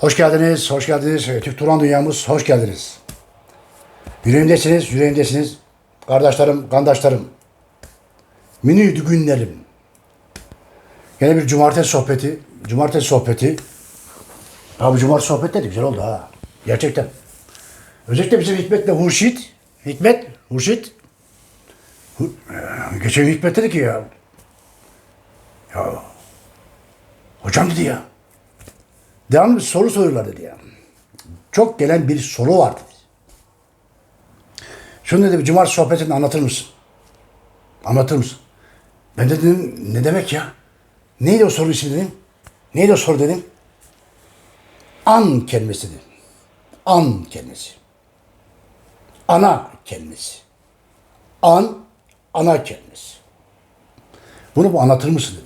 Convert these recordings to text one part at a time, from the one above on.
Hoş geldiniz, hoş geldiniz. Ee, Türk Turan Dünyamız, hoş geldiniz. Yüreğimdesiniz, yüreğimdesiniz. Kardeşlerim, kandaşlarım. Mini günlerim. Yine bir cumartesi sohbeti. Cumartesi sohbeti. Abi cumartesi sohbet de güzel oldu ha. Gerçekten. Özellikle bizim Hikmet'le Hurşit. Hikmet, Hurşit. Hu- Ee, Geçen Hikmet dedi ki ya. Ya. Hocam dedi ya. Devamlı bir soru soruyorlar dedi ya. Çok gelen bir soru var dedi. Şunu dedi cumartesi sohbetinde anlatır mısın? Anlatır mısın? Ben de dedim ne demek ya? Neydi o soru ismi dedim. Neydi o soru dedim. An kelimesi dedim. An kelimesi. Ana kelimesi. An, ana kelimesi. Bunu bu anlatır mısın dedi ya.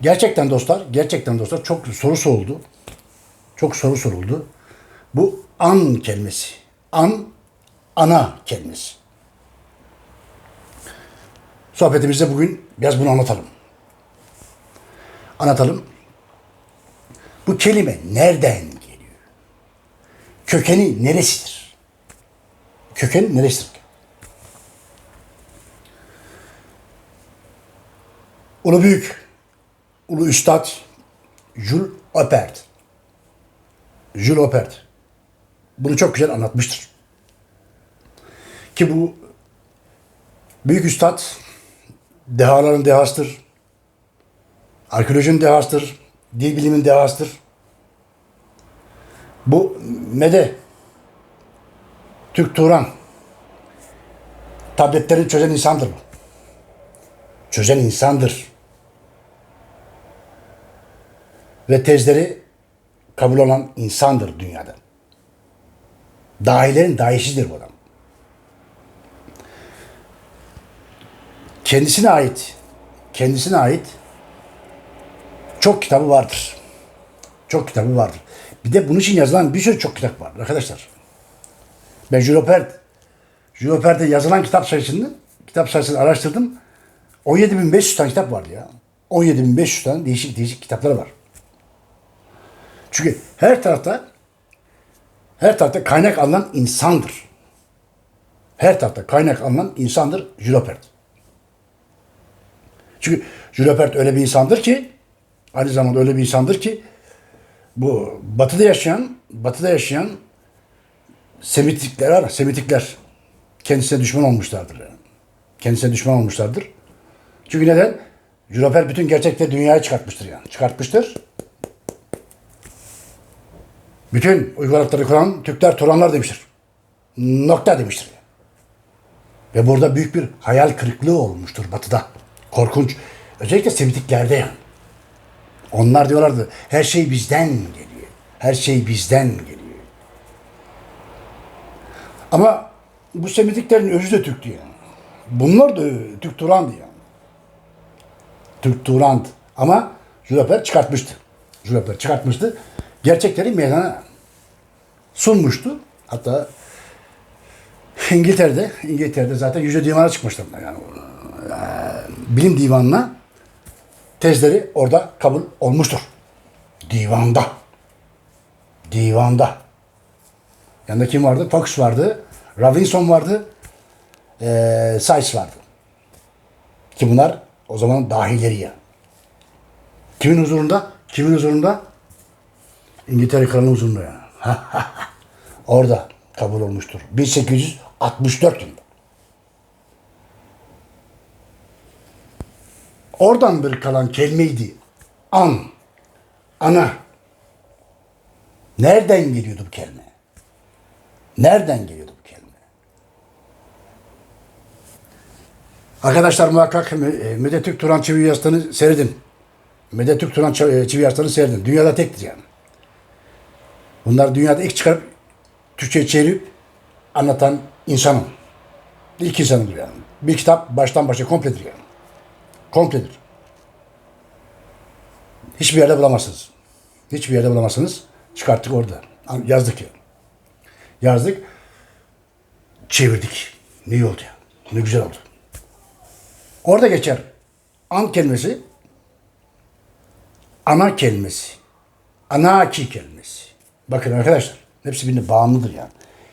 Gerçekten dostlar, gerçekten dostlar çok soru soruldu. Çok soru soruldu. Bu an kelimesi. An, ana kelimesi. Sohbetimizde bugün biraz bunu anlatalım. Anlatalım. Bu kelime nereden geliyor? Kökeni neresidir? Kökeni neresidir? Ulu Büyük, Ulu Üstad Jules Opert. Jules Opert. Bunu çok güzel anlatmıştır. Ki bu büyük üstad dehaların dehasıdır. Arkeolojinin dehasıdır. Dil bilimin dehasıdır. Bu Mede Türk Turan tabletlerini çözen insandır bu. Çözen insandır. Ve tezleri kabul olan insandır dünyada. Dahilerin dahisidir bu adam. Kendisine ait, kendisine ait çok kitabı vardır. Çok kitabı vardır. Bir de bunun için yazılan bir sürü çok kitap var arkadaşlar. Ben Jules Verne'de yazılan kitap sayısını, kitap sayısını araştırdım. 17.500 tane kitap vardı ya. 17.500 tane değişik değişik kitapları var. Çünkü her tarafta her tarafta kaynak alınan insandır. Her tarafta kaynak alınan insandır Verne. Çünkü Verne öyle bir insandır ki aynı zamanda öyle bir insandır ki bu batıda yaşayan batıda yaşayan Semitikler var. Semitikler kendisine düşman olmuşlardır. Yani. Kendisine düşman olmuşlardır. Çünkü neden? Verne bütün gerçekleri dünyaya çıkartmıştır yani. Çıkartmıştır. Bütün uygarlıkları kuran Türkler Turanlar demiştir. Nokta demiştir. Ve burada büyük bir hayal kırıklığı olmuştur batıda. Korkunç. Özellikle Semitiklerde yani. Onlar diyorlardı her şey bizden geliyor. Her şey bizden geliyor. Ama bu Semitiklerin özü de Türktü yani. Bunlar da Türk Turan'dı yani. Türk Turan. Ama Jules Verne çıkartmıştı. Jules Verne çıkartmıştı. Gerçekleri meydana sunmuştu. Hatta İngiltere'de, İngiltere'de zaten yüce divana çıkmıştı. Yani eee, bilim divanına tezleri orada kabul olmuştur. Divanda. Divanda. Yanında kim vardı? Fox vardı. Robinson vardı. Eee Sykes vardı. Ki bunlar o zaman dahileri ya. Kimin huzurunda? Kimin huzurunda? İngiltere Kralı'nın huzurunda ya. Orada kabul olmuştur. 1864 yılında. Oradan bir kalan kelimeydi. An. Ana. Nereden geliyordu bu kelime? Nereden geliyordu bu kelime? Arkadaşlar muhakkak Mü- Müde Türk Turan Çivi Yastığı seyredin. Müde Türk Turan Çivi Yastığı seyredin. Dünyada tektir yani. Bunlar dünyada ilk çıkarıp Türkçe'ye çevirip anlatan insanım. İlk insanıdır yani. Bir kitap baştan başa kompledir yani. Kompledir. Hiçbir yerde bulamazsınız. Hiçbir yerde bulamazsınız. Çıkarttık orada. Yazdık yani. Yazdık. Çevirdik. Ne iyi oldu ya. Ne güzel oldu. Orada geçer. An kelimesi ana kelimesi. Anaki kelimesi. Bakın arkadaşlar. Hepsi birbirine bağımlıdır yani.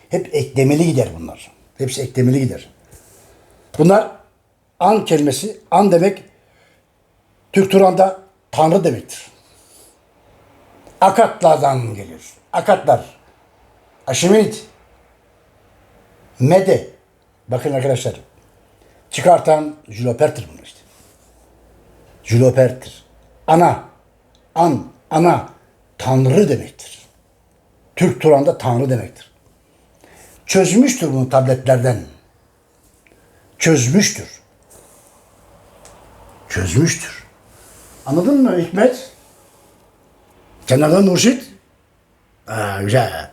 Hep eklemeli gider bunlar. Hepsi eklemeli gider. Bunlar an kelimesi. An demek Türk Turan'da Tanrı demektir. Akatlardan gelir. Akatlar. Aşimit. Mede. Bakın arkadaşlar. Çıkartan Jülopert'tir bunlar işte. Jülopert'tir. Ana. An. Ana. Tanrı demektir. Türk Turan'da Tanrı demektir. Çözmüştür bunu tabletlerden. Çözmüştür. Çözmüştür. Anladın mı Hikmet? Kenardan Nurşit. Aa, güzel.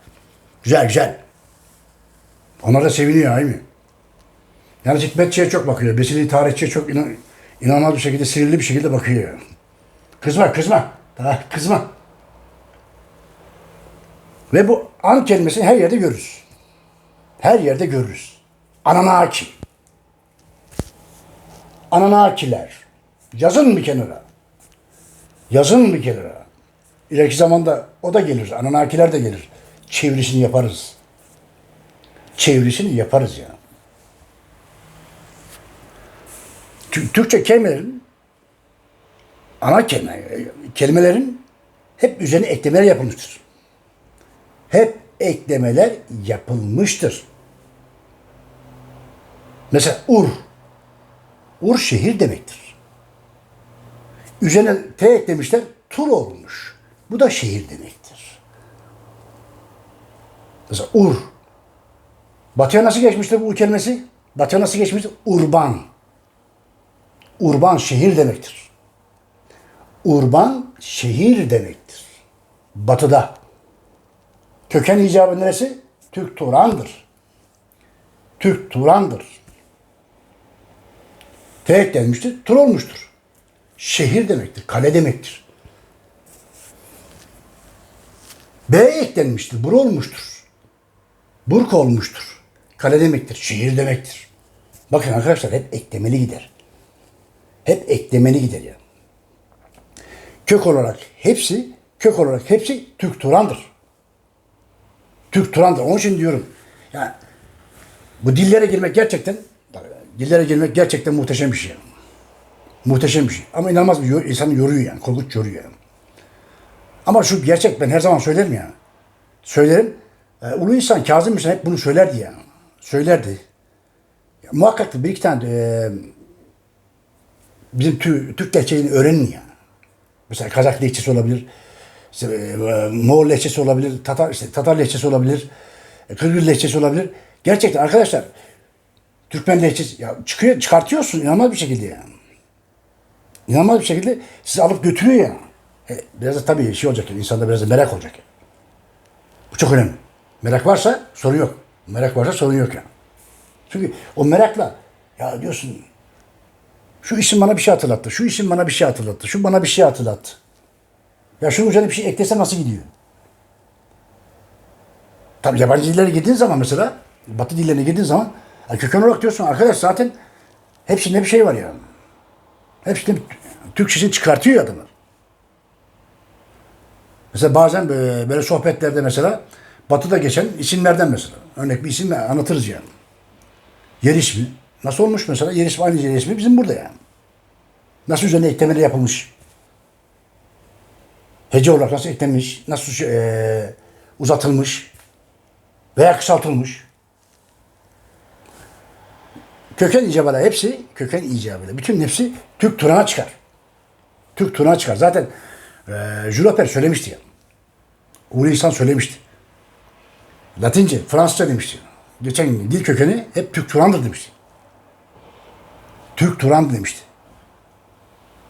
Güzel güzel. Onlar da seviniyor değil mi? Yalnız Hikmetçi'ye çok bakıyor. Besili tarihçiye çok inan, inanılmaz bir şekilde sinirli bir şekilde bakıyor. Kızma kızma. Daha kızma. Ve bu an kelimesini her yerde görürüz. Her yerde görürüz. Ananaki. Ananakiler. Yazın bir kenara. Yazın bir kenara. İleriki zamanda o da gelir. Ananakiler de gelir. Çevirisini yaparız. Çevirisini yaparız ya. Tü- Türkçe kelimelerin ana kelime, kelimelerin hep üzerine eklemeler yapılmıştır. Hep eklemeler yapılmıştır. Mesela Ur. Ur şehir demektir. Üzerine T eklemişler, Tur olmuş. Bu da şehir demektir. Mesela Ur. Batıya nasıl geçmiştir bu kelimesi? Batıya nasıl geçmiştir? Urban. Urban şehir demektir. Urban şehir demektir. Batıda. Köken icabı neresi? Türk Turan'dır. Türk Turan'dır. T eklenmiştir, Tur olmuştur. Şehir demektir, kale demektir. B eklenmiştir, Bur olmuştur. Burk olmuştur. Kale demektir, şehir demektir. Bakın arkadaşlar hep eklemeli gider. Hep eklemeli gider ya. Kök olarak hepsi, kök olarak hepsi Türk Turan'dır. Türk Turan'dır. Onun için diyorum. Yani bu dillere girmek gerçekten dillere girmek gerçekten muhteşem bir şey. Muhteşem bir şey. Ama inanılmaz bir insanı yoruyor yani. Korkunç yoruyor yani. Ama şu gerçek ben her zaman söylerim ya. Söylerim. E, ulu insan Kazım Hüseyin hep bunu söylerdi ya. Söylerdi. Ya, muhakkak bir iki tane e, bizim tü, Türk lehçelerini öğrenin ya. Mesela Kazak lehçesi olabilir. İşte, e, Moğol lehçesi olabilir. Tatar, işte, Tatar lehçesi olabilir. e, Kırgız lehçesi olabilir. Gerçekten arkadaşlar Türkmen lehçesi ya çıkıyor, çıkartıyorsun inanılmaz bir şekilde yani. İnanılmaz bir şekilde sizi alıp götürüyor ya. E, biraz da tabii şey olacak yani, insanda biraz da merak olacak. Yani. Bu çok önemli. Merak varsa sorun yok. Merak varsa sorun yok yani. Çünkü o merakla ya diyorsun şu isim bana bir şey hatırlattı. Şu isim bana bir şey hatırlattı. Şu bana bir şey hatırlattı. Ya şunun üzerine bir şey eklesem nasıl gidiyor? Tabii yabancı dillere girdiğin zaman mesela, batı dillerine girdiğin zaman ya köken olarak diyorsun arkadaş zaten hepsinde bir şey var yani. Hepsinde Türkçesini çıkartıyor adamlar. Mesela bazen böyle, böyle sohbetlerde mesela batıda geçen isimlerden mesela. Örnek bir isim anlatırız yani. Yer ismi. Nasıl olmuş mesela? Yer ismi aynı yer ismi bizim burada yani. Nasıl üzerine eklemeler yapılmış? Hece olarak nasıl eklenmiş? Nasıl şey, eee, uzatılmış? Veya kısaltılmış? Köken icabıyla hepsi, köken icabıyla. Bütün hepsi Türk Turan'a çıkar. Türk Turan'a çıkar. Zaten eee Jules söylemişti ya. Ulu İhsan söylemişti. Latince, Fransızca demişti. Geçen gün dil kökeni hep Türk Turan'dır demişti. Türk Turan demişti.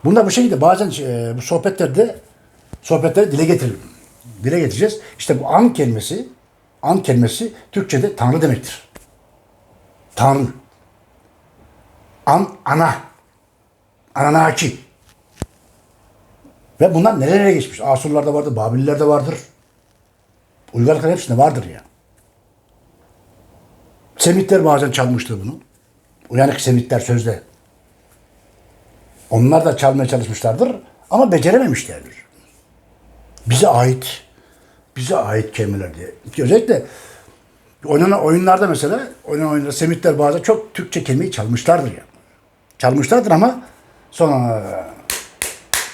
Bunda bu şekilde bazen e, bu sohbetlerde sohbetleri dile getirelim. Dile getireceğiz. İşte bu an kelimesi an kelimesi Türkçe'de Tanrı demektir. Tanrı. An, ana. Ananaki. Ve bunlar nerelere geçmiş? Asurlarda vardır, Babillerde vardır. Uygarlıkların hepsinde vardır ya. Semitler bazen çalmıştır bunu. Uyanık Semitler sözde. Onlar da çalmaya çalışmışlardır ama becerememişlerdir. Bize ait bize ait kelimeler diye. Özellikle oynanan oyunlarda mesela oynanan oyunlarda Semitler bazen çok Türkçe kelimeyi çalmışlardır ya. Çalmışlardır ama sonra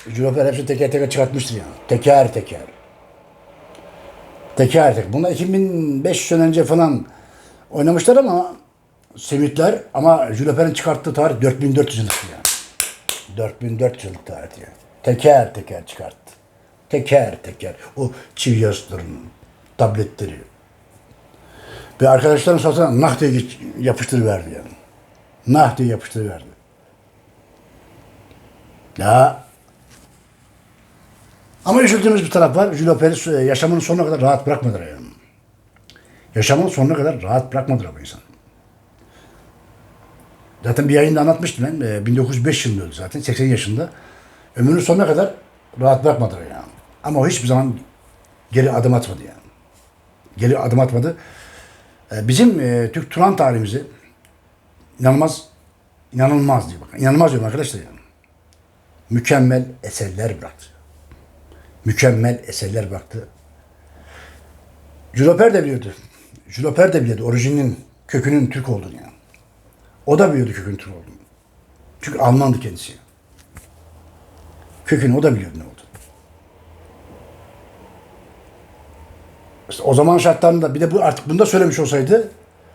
Jüloper hepsini teker teker çıkartmıştır yani. Teker teker. Teker teker. Bunlar 2500 sene önce falan oynamışlar ama Semitler ama Jüloper'in çıkarttığı tarih 4400 yıllık yani. 4400 yıllık tarih yani. Teker teker çıkarttı. Teker teker. O çivi yazıların, tabletleri. Ve arkadaşlarım sonra nah diye yapıştırıverdi yani. Nah diye yapıştırıverdi. Ya ama üzüldüğümüz bir taraf var. Julio Perez e, yaşamının sonuna kadar rahat bırakmadılar yani. Yaşamının sonuna kadar rahat bırakmadılar bu insan. Zaten bir yayında anlatmıştım ben. E, 1905 yılında öldü zaten. 80 yaşında. Ömrünün sonuna kadar rahat bırakmadılar yani. Ama o hiçbir zaman geri adım atmadı yani. Geri adım atmadı. E, Bizim e, Türk Turan tarihimizi inanılmaz inanılmaz diyor bakın. İnanılmaz diyorum arkadaşlar yani. Mükemmel eserler bıraktı. Mükemmel eserler bıraktı. Juloper de biliyordu. Juloper de biliyordu orijinin kökünün Türk olduğunu yani. O da biliyordu kökünün Türk olduğunu. Çünkü Almandı kendisi. Kökünü o da biliyordu ne oldu. İşte o zaman şartlarında bir de bu artık bunu da söylemiş olsaydı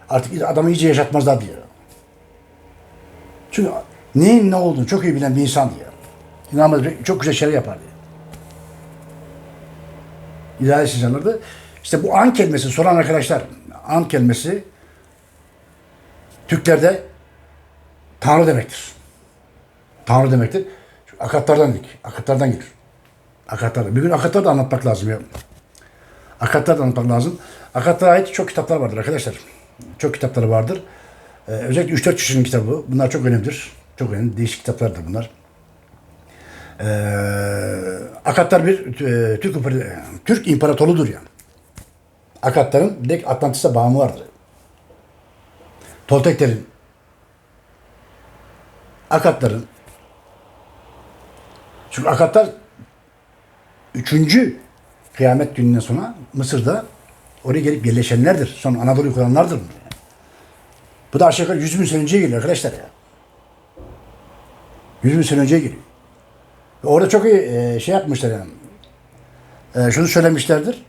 artık adamı iyice yaşatmazlar diyor. Çünkü neyin ne olduğunu çok iyi bilen bir insandı ya. İnanılmaz çok güzel şeyler yapardı. İdare insanlardı. İşte bu an kelimesi soran arkadaşlar an kelimesi Türklerde Tanrı demektir. Tanrı demektir. Akatlardan dik. Akatlardan gelir. Akatlardan. Bir gün akatları da anlatmak lazım ya. Akatları da anlatmak lazım. Akatlara ait çok kitaplar vardır arkadaşlar. Çok kitapları vardır. Ee, özellikle 3-4 kişinin kitabı. bu. Bunlar çok önemlidir. Çok önemli. Değişik kitaplardır bunlar. Ee, Akatlar bir e, Türk, Türk imparatorluğudur yani. Akatların direkt Atlantis'e bağımı vardır. Tolteklerin, Akatların, çünkü Akatlar üçüncü kıyamet gününden sonra Mısır'da oraya gelip yerleşenlerdir. Sonra Anadolu'yu kuranlardır. yani. Bu da aşağı yukarı 100 bin sene önceye geliyor arkadaşlar ya. 100 bin sene önceye geliyor. Orada çok iyi e, şey yapmışlar yani. E, şunu söylemişlerdir.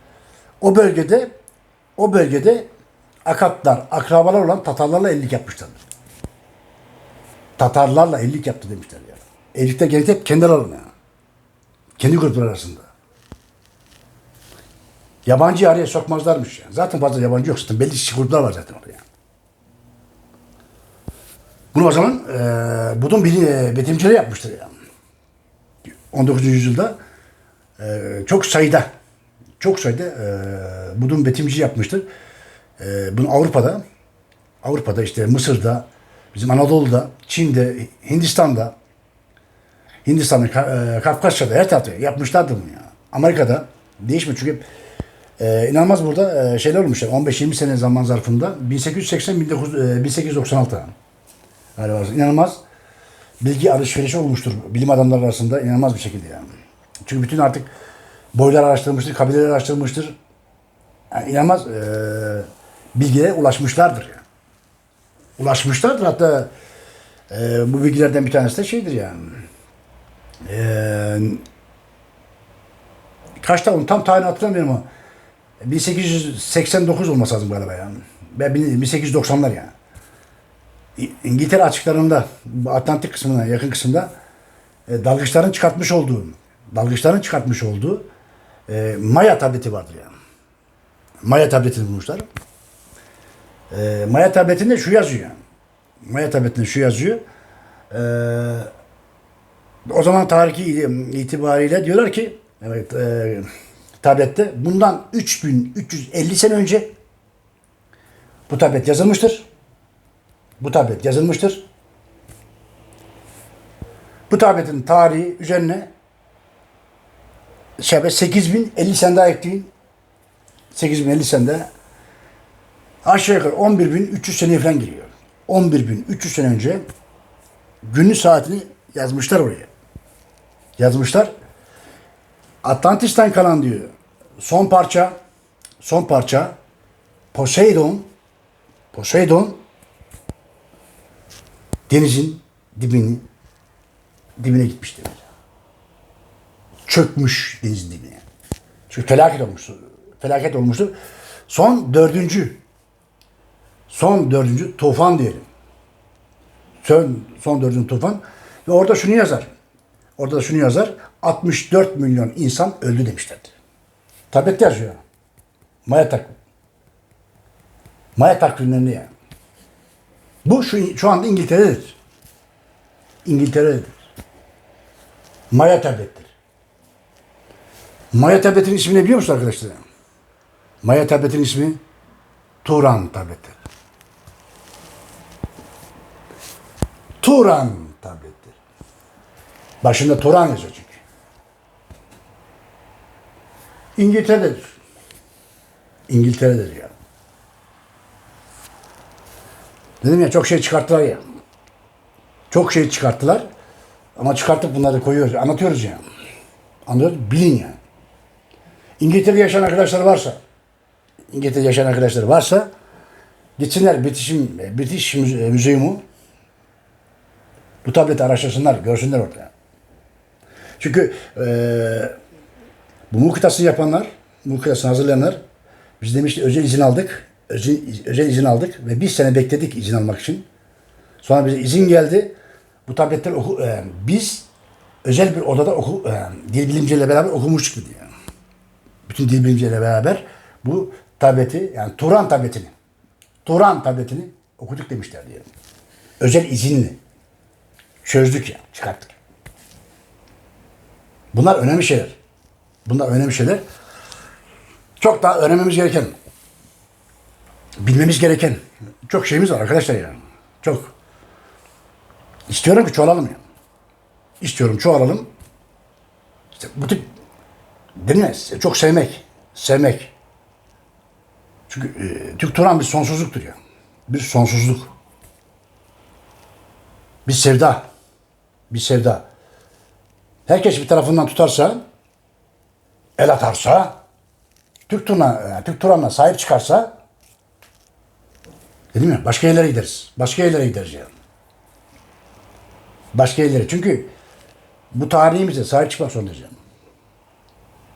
O bölgede o bölgede Akatlar, akrabalar olan Tatarlarla evlilik yapmışlardır. Tatarlarla evlilik yaptı demişler ya. Evlilikte genellikle hep kendi aralarında. yani. Kendi grupları arasında. Yabancı araya sokmazlarmış yani. Zaten fazla yabancı yok zaten. Belli gruplar var zaten orada. Bunu o zaman e, Budun e, betimcileri yapmıştır yani. 19. yüzyılda e, çok sayıda çok sayıda e, Budun betimci yapmıştır. E, bunu Avrupa'da Avrupa'da işte Mısır'da bizim Anadolu'da, Çin'de, Hindistan'da Hindistan'da, e, Kafkasya'da her tarafta yapmışlardı bunu ya. Amerika'da değişmiyor çünkü e, inanılmaz burada e, şeyler olmuş. yani 15-20 sene zaman zarfında 1880 19, e, 1896 galiba inanılmaz bilgi alışverişi olmuştur bilim adamları arasında inanılmaz bir şekilde yani. Çünkü bütün artık boylar araştırılmıştır, kabileler araştırılmıştır. Yani inanılmaz e, bilgiye ulaşmışlardır yani. Ulaşmışlardır hatta e, bu bilgilerden bir tanesi de şeydir yani. E, kaçta onu tam tarihini hatırlamıyorum ama 1889 olması lazım galiba yani. Ve 1890'lar yani. İngiltere açıklarında Atlantik kısmına yakın kısımda e, dalgıçların çıkartmış olduğu dalgıçların çıkartmış olduğu e, Maya tableti vardır yani. Maya tabletini bulmuşlar. E, Maya tabletinde şu yazıyor yani. Maya tabletinde şu yazıyor. E, o zaman tarihi itibariyle diyorlar ki evet e, tablette bundan 3350 sene önce bu tablet yazılmıştır. Bu tablet yazılmıştır. Bu tabletin tarihi üzerine şey 8050 sene daha ekleyin. 8050 sene daha aşağı yukarı 11.300 sene falan giriyor. 11.300 sene önce günü saatini yazmışlar oraya. Yazmışlar. Atlantis'ten kalan diyor. Son parça, son parça Poseidon, Poseidon denizin dibini dibine gitmiş demiş. Çökmüş denizin dibine. Çünkü felaket olmuştu. Felaket olmuştu. Son dördüncü son dördüncü tufan diyelim. Son, son dördüncü tufan. Ve orada şunu yazar. Orada da şunu yazar. 64 milyon insan öldü demişlerdi. Tablette yazıyor. Maya takvim. Maya takvimlerinde yani. Bu şu, şu anda İngiltere'dedir. İngiltere'dedir. Maya tablettir. Maya tabletin ismi ne biliyor musun arkadaşlar? Maya tabletin ismi Turan tableti. Turan tableti. Başında Turan yazıyor çünkü. İngiltere'dedir. İngiltere'dedir ya. Dedim ya çok şey çıkarttılar ya. Çok şey çıkarttılar. Ama çıkarttık bunları koyuyoruz. Anlatıyoruz ya. Anlıyoruz. Bilin yani. İngiltere'de yaşayan arkadaşlar varsa İngiltere'de yaşayan arkadaşlar varsa gitsinler Bitişim, Müze- Müzeyumu bu tableti araştırsınlar, görsünler orada. Çünkü eee bu mukitası yapanlar, mukitasını hazırlayanlar biz demişti özel izin aldık. Özel, özel izin aldık ve bir sene bekledik izin almak için. Sonra bize izin geldi. Bu tabletleri oku, e, biz özel bir odada oku, e, dil bilimciyle beraber okumuştuk diye. Bütün dil bilimciyle beraber bu tableti yani Turan tabletini Turan tabletini okuduk demişler diye. Özel izinli. Çözdük ya, çıkarttık. Bunlar önemli şeyler. Bunlar önemli şeyler. Çok daha öğrenmemiz gereken, bilmemiz gereken çok şeyimiz var arkadaşlar yani. Çok. İstiyorum ki çoğalalım ya. İstiyorum çoğalalım. İşte bu tip mi? Çok sevmek. Sevmek. Çünkü e, Türk Turan bir sonsuzluktur ya. Bir sonsuzluk. Bir sevda. Bir sevda. Herkes bir tarafından tutarsa, el atarsa, Türk Turan'a, Türk Turan'a sahip çıkarsa, değil mi? Başka yerlere gideriz. Başka yerlere gideriz yani. Başka yerlere. Çünkü bu tarihimize sahip çıkmak zorundayız.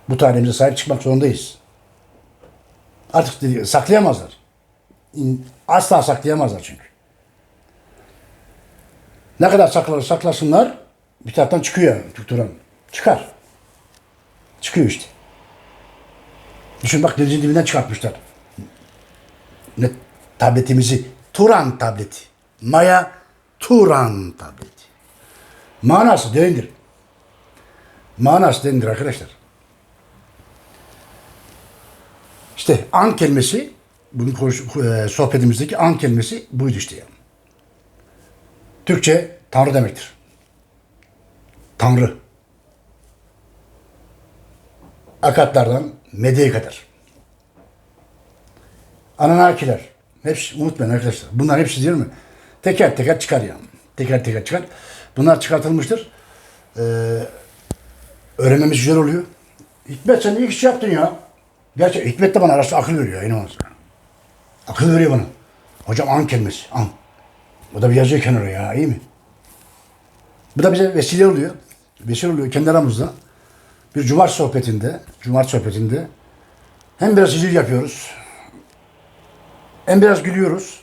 Bu tarihimize sahip çıkmak zorundayız. Artık saklayamazlar. Asla saklayamazlar çünkü. Ne kadar saklar saklasınlar bir taraftan çıkıyor Türk Turan. Çıkar. Çıkıyor işte. Düşün bak denizin dibinden çıkartmışlar. Ne tabletimizi Turan tableti. Maya Turan tableti. Manası derindir. Manası derindir arkadaşlar. İşte an kelimesi, bugün konuş, e, sohbetimizdeki an kelimesi buydu işte yani. Türkçe Tanrı demektir. Tanrı. Akatlardan Medya'ya kadar. Ananakiler. Hepsi unutmayın arkadaşlar. Bunlar hepsi değil mi? Teker teker çıkar yani. Teker teker çıkar. Bunlar çıkartılmıştır. Ee, öğrenmemiz güzel oluyor. Hikmet sen iyi iş yaptın ya. Gerçi Hikmet de bana arası akıl veriyor. inanılmaz. Akıl veriyor bana. Hocam an kelimesi. An. O da bir yazıyor kenara ya. iyi mi? Bu da bize vesile oluyor. Vesile oluyor kendi aramızda. Bir cumartesi sohbetinde, cumartesi sohbetinde hem biraz iyilik yapıyoruz, hem biraz gülüyoruz.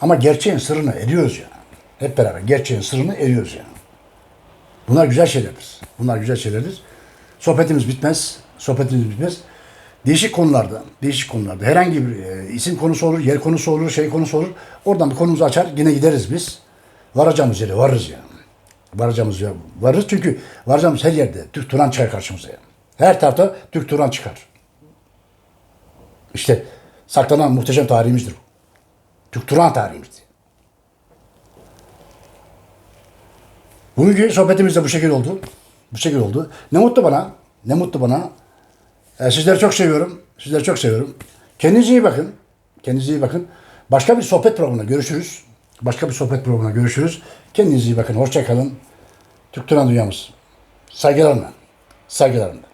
Ama gerçeğin sırrını eriyoruz yani. Hep beraber gerçeğin sırrını eriyoruz yani. Bunlar güzel şeylerdir. Bunlar güzel şeylerdir. Sohbetimiz bitmez. Sohbetimiz bitmez. Değişik konularda, değişik konularda herhangi bir e, isim konusu olur, yer konusu olur, şey konusu olur. Oradan bir konumuzu açar, yine gideriz biz. Varacağımız yere varırız yani. Varacağımız yere varırız çünkü varacağımız her yerde Türk Turan çıkar karşımıza yani. Her tarafta Türk Turan çıkar. İşte saklanan muhteşem tarihimizdir bu. Türk Turan tarihimizdir. Bugünkü sohbetimiz de bu şekilde oldu. Bu şekilde oldu. Ne mutlu bana. Ne mutlu bana. Ee, sizleri çok seviyorum. Sizleri çok seviyorum. Kendinize iyi bakın. Kendinize iyi bakın. Başka bir sohbet programında görüşürüz. Başka bir sohbet programında görüşürüz. Kendinize iyi bakın. Hoşça kalın. Türk Turan Dünyamız. Saygılarımla. Saygılarımla.